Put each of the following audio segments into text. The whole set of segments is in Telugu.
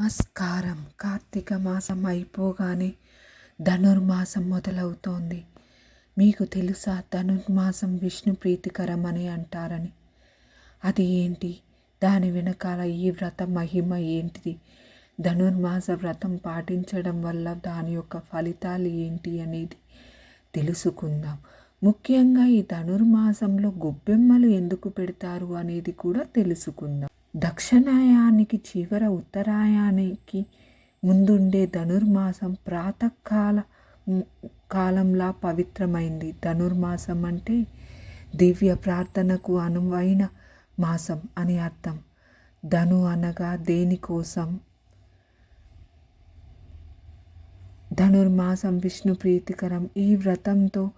నమస్కారం. కార్తీక మాసం అయిపోగానే ధనుర్మాసం మొదలవుతోంది. మీకు తెలుసా ధనుర్మాసం విష్ణు ప్రీతికరం అని అంటారని? అది ఏంటి? దాని వెనకాల ఈ వ్రత మహిమ ఏంటిది? ధనుర్మాస వ్రతం పాటించడం వల్ల దాని యొక్క ఫలితాలు ఏంటి అనేది తెలుసుకుందాం. ముఖ్యంగా ఈ ధనుర్మాసంలో గొబ్బెమ్మలు ఎందుకు పెడతారు అనేది కూడా తెలుసుకుందాం. దక్షిణాయానికి చివర ఉత్తరాయానికి ముందుండే ధనుర్మాసం ప్రాతకాల కాలంలా పవిత్రమైంది. ధనుర్మాసం అంటే దివ్య ప్రార్థనకు అనువైన మాసం అని అర్థం. ధను అనగా దేనికోసం? ధనుర్మాసం విష్ణు ప్రీతికరం. ఈ వ్రతంతో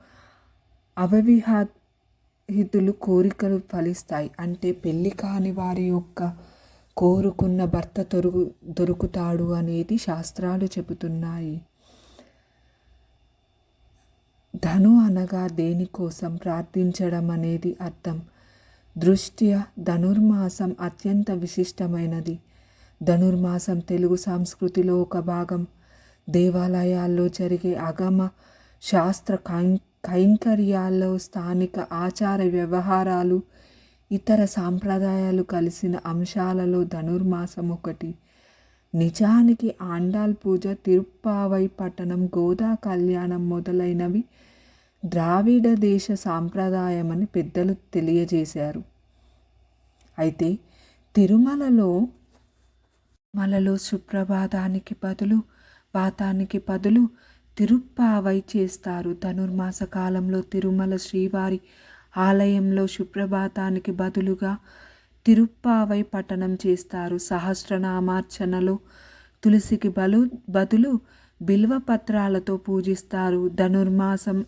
స్నేహితులు కోరికలు ఫలిస్తాయి. అంటే పెళ్ళి కాని వారి యొక్క కోరుకున్న భర్త దొరుకు దొరుకుతాడు అనేది శాస్త్రాలు చెబుతున్నాయి. ధను అనగా దేనికోసం ప్రార్థించడం అనేది అర్థం. దృష్ట్యా ధనుర్మాసం అత్యంత విశిష్టమైనది. ధనుర్మాసం తెలుగు సంస్కృతిలో ఒక భాగం. దేవాలయాల్లో జరిగే అగమ శాస్త్ర కాం కైంకర్యాల్లో స్థానిక ఆచార వ్యవహారాలు ఇతర సాంప్రదాయాలు కలిసిన అంశాలలో ధనుర్మాసం ఒకటి. నిజానికి ఆండాల్ పూజ తిరుప్పావై పట్టణం గోదా కళ్యాణం మొదలైనవి ద్రావిడ దేశ సాంప్రదాయమని పెద్దలు తెలియజేశారు. అయితే తిరుమలలో మలలో సుప్రభాతానికి బదులు పాతానికి బదులు తిరుప్పావై చేస్తారు. ధనుర్మాస కాలంలో తిరుమల శ్రీవారి ఆలయంలో సుప్రభాతానికి బదులుగా తిరుప్పావై పఠనం చేస్తారు. సహస్రనామార్చనలో తులసికి బలు బదులు బిల్వపత్రాలతో పూజిస్తారు. ధనుర్మాసం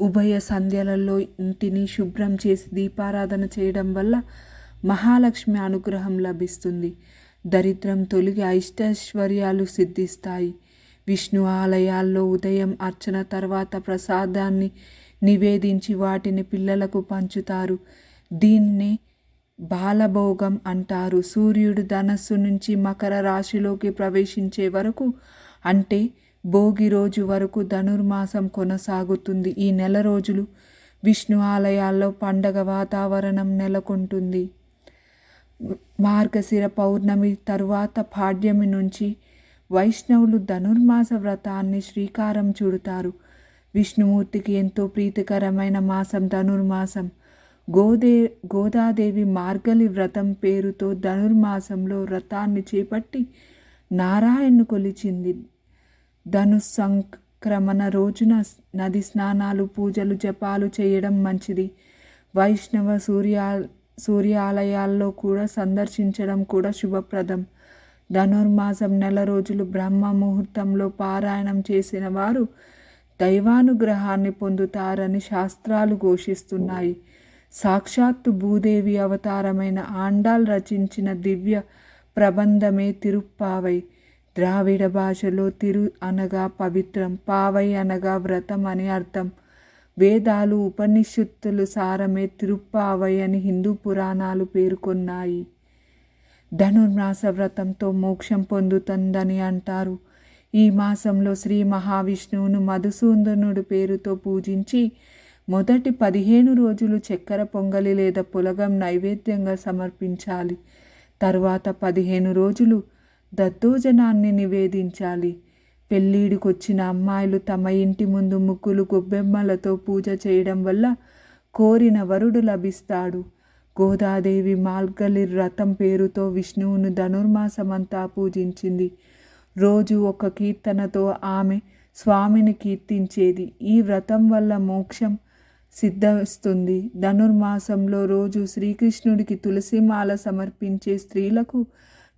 ఉభయ సంధ్యలలో ఇంటిని శుభ్రం చేసి దీపారాధన చేయడం వల్ల మహాలక్ష్మి అనుగ్రహం లభిస్తుంది. దరిద్రం తొలగి ఐష్టైశ్వర్యాలు సిద్ధిస్తాయి. విష్ణు ఆలయాల్లో ఉదయం అర్చన తర్వాత ప్రసాదాన్ని నివేదించి వాటిని పిల్లలకు పంచుతారు. దీన్ని బాలభోగం అంటారు. సూర్యుడు ధనస్సు నుంచి మకర రాశిలోకి ప్రవేశించే వరకు అంటే భోగి రోజు వరకు ధనుర్మాసం కొనసాగుతుంది. ఈ నెల రోజులు విష్ణు ఆలయాల్లో పండగ వాతావరణం నెలకొంటుంది. మార్గశిర పౌర్ణమి తరువాత పాడ్యమి నుంచి వైష్ణవులు ధనుర్మాస వ్రతాన్ని శ్రీకారం చుడతారు. విష్ణుమూర్తికి ఎంతో ప్రీతికరమైన మాసం ధనుర్మాసం. గోదే గోదాదేవి మార్గలి వ్రతం పేరుతో ధనుర్మాసంలో వ్రతాన్ని చేపట్టి నారాయణ్ను కొలిచింది. ధను సంక్రమణ రోజున నది స్నానాలు పూజలు జపాలు చేయడం మంచిది. వైష్ణవ సూర్య సూర్యాలయాల్లో కూడా సందర్శించడం కూడా శుభప్రదం. ధనుర్మాసం నెల రోజులు బ్రహ్మ ముహూర్తంలో పారాయణం చేసిన వారు దైవానుగ్రహాన్ని పొందుతారని శాస్త్రాలు ఘోషిస్తున్నాయి. సాక్షాత్తు భూదేవి అవతారమైన ఆండాల్ రచించిన దివ్య ప్రబంధమే తిరుప్పావై. ద్రావిడ భాషలో తిరు అనగా పవిత్రం పావై అనగా వ్రతం అని అర్థం. వేదాలు ఉపనిషత్తులు సారమే తిరుప్పావై అని హిందూ పురాణాలు పేర్కొన్నాయి. ధనుర్మాస వ్రతంతో మోక్షం పొందుతుందని అంటారు. ఈ మాసంలో శ్రీ మహావిష్ణువును మధుసూదనుడు పేరుతో పూజించి మొదటి పదిహేను రోజులు చక్కెర పొంగలి లేదా పులగం నైవేద్యంగా సమర్పించాలి. తర్వాత పదిహేను రోజులు దద్దోజనాన్ని నివేదించాలి. పెళ్ళిడికొచ్చిన అమ్మాయిలు తమ ఇంటి ముందు ముగ్గులు గొబ్బెమ్మలతో పూజ చేయడం వల్ల కోరిన వరుడు లభిస్తాడు. గోదాదేవి మాల్గలి రథం పేరుతో విష్ణువును ధనుర్మాసమంతా పూజించింది. రోజు ఒక కీర్తనతో ఆమె స్వామిని కీర్తించేది. ఈ వ్రతం వల్ల మోక్షం సిద్ధిస్తుంది ధనుర్మాసంలో రోజు శ్రీకృష్ణుడికి తులసిమాల సమర్పించే స్త్రీలకు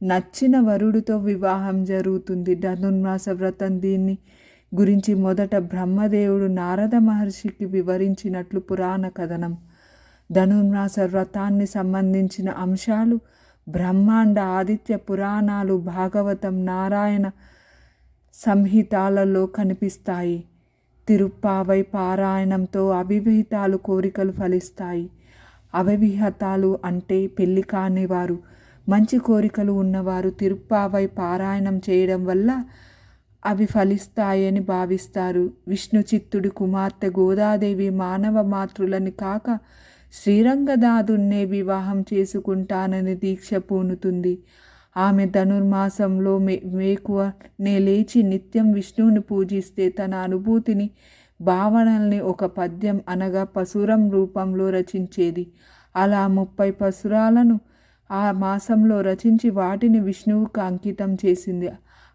నచ్చిన వరుడితో వివాహం జరుగుతుంది. ధనుర్మాస వ్రతం దీన్ని గురించి మొదట బ్రహ్మదేవుడు నారద మహర్షికి వివరించినట్లు పురాణ కథనం. ధనుర్మాస వ్రతాన్ని సంబంధించిన అంశాలు బ్రహ్మాండ ఆదిత్య పురాణాలు భాగవతం నారాయణ సంహితాలలో కనిపిస్తాయి. తిరుప్పావై పారాయణంతో అవివిహితాలు కోరికలు ఫలిస్తాయి. అవివిహతాలు అంటే పెళ్ళి కానివారు మంచి కోరికలు ఉన్నవారు తిరుప్పావై పారాయణం చేయడం వల్ల అవి ఫలిస్తాయని భావిస్తారు. విష్ణు చిత్తుడి కుమార్తె గోదాదేవి మానవ మాతృలని కాక శ్రీరంగదాదున్నే వివాహం చేసుకుంటానని దీక్ష పూనుతుంది. ఆమె ధనుర్మాసంలో మే వేకువనే లేచి నిత్యం విష్ణువుని పూజిస్తే తన అనుభూతిని భావనల్ని ఒక పద్యం అనగా పశురం రూపంలో రచించేది. అలా ముప్పై పశురాలను ఆ మాసంలో రచించి వాటిని విష్ణువుకు అంకితం చేసింది.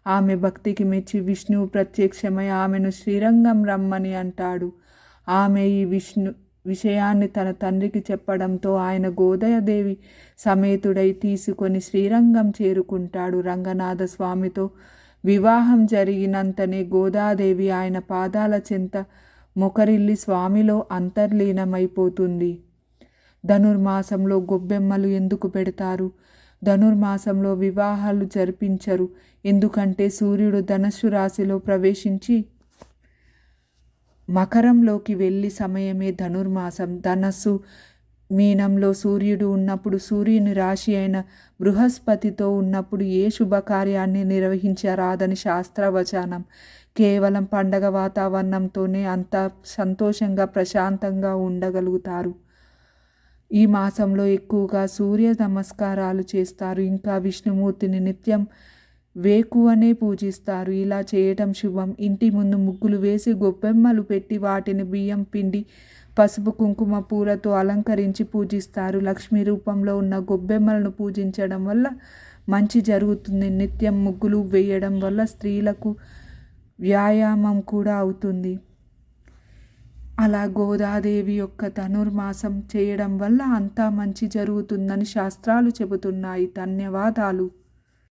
ఆమె భక్తికి మెచ్చి విష్ణువు ప్రత్యక్షమై ఆమెను శ్రీరంగం రమ్మని అంటాడు. ఆమె ఈ విష్ణు విషయాన్ని తన తండ్రికి చెప్పడంతో ఆయన గోదయదేవి సమేతుడై తీసుకొని శ్రీరంగం చేరుకుంటాడు. రంగనాథ స్వామితో వివాహం జరిగినంతనే గోదాదేవి ఆయన పాదాల చెంత మొకరిల్లి స్వామిలో అంతర్లీనమైపోతుంది. ధనుర్మాసంలో గొబ్బెమ్మలు ఎందుకు పెడతారు? ధనుర్మాసంలో వివాహాలు జరిపించరు. ఎందుకంటే సూర్యుడు ధనస్సు రాశిలో ప్రవేశించి మకరంలోకి వెళ్ళి సమయమే ధనుర్మాసం. ధనస్సు మీనంలో సూర్యుడు ఉన్నప్పుడు సూర్యుని రాశి అయిన బృహస్పతితో ఉన్నప్పుడు ఏ శుభకార్యాన్ని నిర్వహించరాదని శాస్త్రవచనం. కేవలం పండగ వాతావరణంతోనే అంత సంతోషంగా ప్రశాంతంగా ఉండగలుగుతారు. ఈ మాసంలో ఎక్కువగా సూర్య నమస్కారాలు చేస్తారు. ఇంకా విష్ణుమూర్తిని నిత్యం వేకువనే పూజిస్తారు. ఇలా చేయటం శుభం. ఇంటి ముందు ముగ్గులు వేసి గొప్పెమ్మలు పెట్టి వాటిని బియ్యం పిండి పసుపు కుంకుమ పూలతో అలంకరించి పూజిస్తారు. లక్ష్మీ రూపంలో ఉన్న గొబ్బెమ్మలను పూజించడం వల్ల మంచి జరుగుతుంది. నిత్యం ముగ్గులు వేయడం వల్ల స్త్రీలకు వ్యాయామం కూడా అవుతుంది. అలా గోదాదేవి యొక్క ధనుర్మాసం చేయడం వల్ల అంతా మంచి జరుగుతుందని శాస్త్రాలు చెబుతున్నాయి. ధన్యవాదాలు.